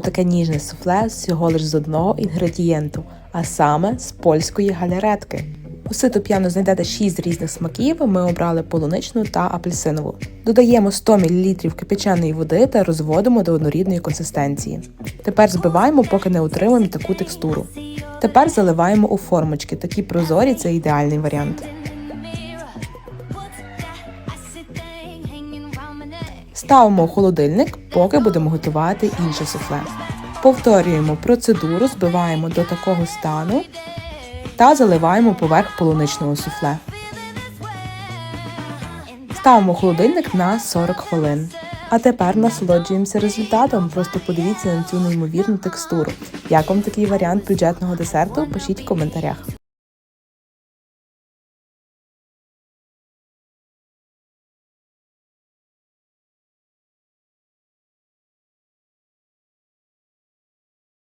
Таке ніжне суфле всього лиш з одного інгредієнту, а саме з польської галеретки. У ситу п'яно знайдете 6 різних смаків. Ми обрали полуничну та апельсинову. Додаємо 100 мл кипяченої води та розводимо до однорідної консистенції. Тепер збиваємо, поки не отримаємо таку текстуру. Тепер заливаємо у формочки. Такі прозорі це ідеальний варіант. Ставимо у холодильник, поки будемо готувати інше суфле. Повторюємо процедуру, збиваємо до такого стану та заливаємо поверх полуничного суфле. Ставимо в холодильник на 40 хвилин. А тепер насолоджуємося результатом. Просто подивіться на цю неймовірну текстуру. Як вам такий варіант бюджетного десерту? Пишіть в коментарях.